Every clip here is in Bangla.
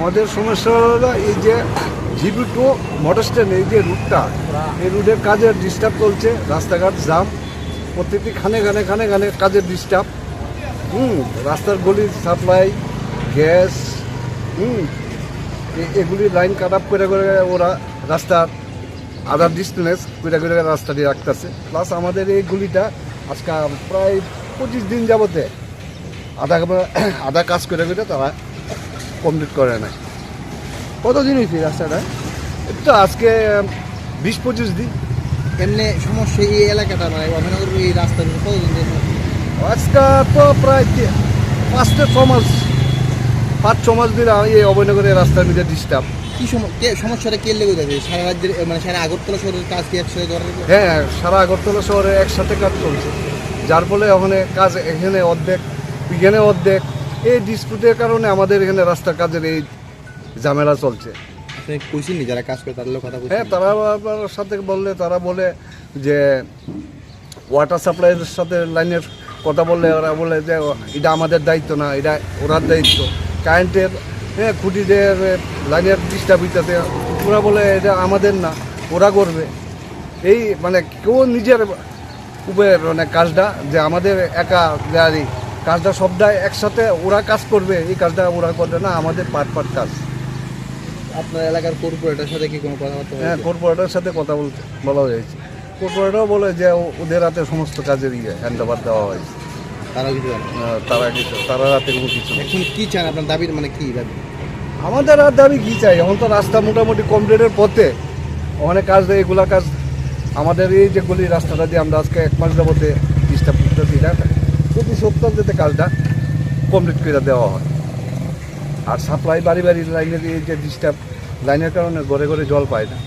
আমাদের সমস্যা হলো এই যে জিবি টু মোটর স্ট্যান্ড এই যে রুটটা, এই রুটের কাজের ডিস্টার্ব চলছে, রাস্তাঘাট জাম প্রত্যেকটি খানে খানে খানে খানে কাজের ডিস্টার্ব হুম, রাস্তার গলির সাপ্লাই, গ্যাস, হুম এগুলি লাইন কাট আপ করে করে ওরা রাস্তার আদার ডিস্টেন্স করে করে রাস্তাটি রাখতেছে। প্লাস আমাদের এই গুলিটা আজকাল প্রায় পঁচিশ দিন যাবতে আধা আধা কাজ করে করে তারা কমপ্লিট করে নাই। কতদিন হয়েছে রাস্তাটা? এটা আজকে বিশ পঁচিশ দিন। এমনি সমস্যা এই এলাকাটা মানে অভিনগর এই রাস্তা কতদিন? আজকে তো প্রায় পাঁচটা ছ মাস পাঁচ ছ মাস দিন আমি এই অভয়নগরের রাস্তার মধ্যে ডিস্টার্ব কি সম- কে সমস্যাটা কে লেগে যাবে সারা রাজ্যের মানে সারা আগরতলা শহরের কাজ কি একসাথে করার হ্যাঁ সারা আগরতলা শহরে একসাথে কাজ চলছে। যার ফলে ওখানে কাজ এখানে অর্ধেক এখানে অর্ধেক এই ডিসপুটের কারণে আমাদের এখানে রাস্তার কাজের এই ঝামেলা চলছে। কইছেন যারা কাজ করে তাদের কথা হ্যাঁ তারা আবার সাথে বললে তারা বলে যে ওয়াটার সাপ্লাইয়ের সাথে লাইনের কথা বললে ওরা বলে যে এটা আমাদের দায়িত্ব না এটা ওরার দায়িত্ব। কারেন্টের হ্যাঁ খুঁটিদের লাইনের ডিস্টার্ব হইতেছে। ওরা বলে এটা আমাদের না ওরা করবে। এই মানে কেউ নিজের উপরে মানে কাজটা যে আমাদের একা গাড়ি কাজটা সবটাই একসাথে ওরা কাজ করবে এই কাজটা ওরা করবে না আমাদের পাট পাট কাজ। আপনার এলাকার কর্পোরেটের সাথে কি কোনো কথাবার্তা হ্যাঁ? কর্পোরেটের সাথে কথা বলতে বলা হয়েছে। কর্পোরেটও বলে যে ওদের হাতে সমস্ত কাজের ইয়ে হ্যান্ড ওভার দেওয়া হয়েছে। কিছু জানে? না। আহ, তারা কিছু তারা রাতে কোনো কিছু। এখন কি চান? আপনার দাবির মানে কি? দাবি? আমাদের আর দাবি কী চাই? এখন তো রাস্তা মোটামুটি কমপ্লিটের পথে। অনেক কাজ দেয় এগুলা কাজ আমাদের এই যে গলি রাস্তাটা দিয়ে আমরা আজকে এক মাস যাবতে ডিস্টার্ব করতেছি এটা প্রতি সপ্তাহ যাতে কাজটা কমপ্লিট করে দেওয়া হয়। আর সাপ্লাই বাড়ি বাড়ি লাইনের এই যে ডিস্টার্ব লাইনের কারণে ঘরে ঘরে জল পায় না।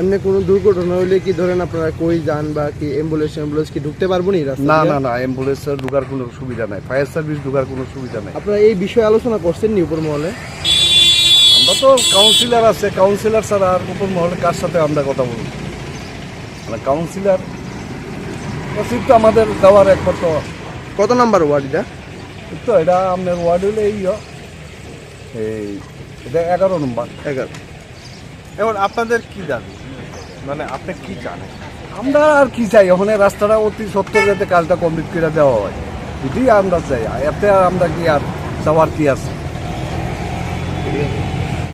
এমনি কোনো দুর্ঘটনা হলে কি ধরেন আপনারা কই যান বা কি অ্যাম্বুলেন্স অ্যাম্বুলেন্স কি ঢুকতে পারব নি না না না অ্যাম্বুলেন্সের ঢোকার কোনো সুবিধা নাই। ফায়ার সার্ভিস ঢোকার কোনো সুবিধা নাই। আপনারা এই বিষয়ে আলোচনা করছেন নি উপর মহলে আমরা তো কাউন্সিলর আছে। কাউন্সিলর ছাড়া আর উপর মহলে কার সাথে আমরা কথা বলব? মানে কাউন্সিলর উচিত তো আমাদের দেওয়ার একমাত্র কত নাম্বার ওয়ার্ড এটা? তো এটা আপনার ওয়ার্ড হলে এই। এই এটা এগারো নম্বর। এগারো। এখন আপনাদের কি দাবি? মানে আপনি কি চান আমরা আর কি চাই? ওখানে রাস্তাটা অতি সত্তর যাতে কাজটা কমপ্লিট করে দেওয়া হয়। এটাই আমরা চাই এতে আর আমরা কি আর চাওয়ার কি আছে ঠিক আছে?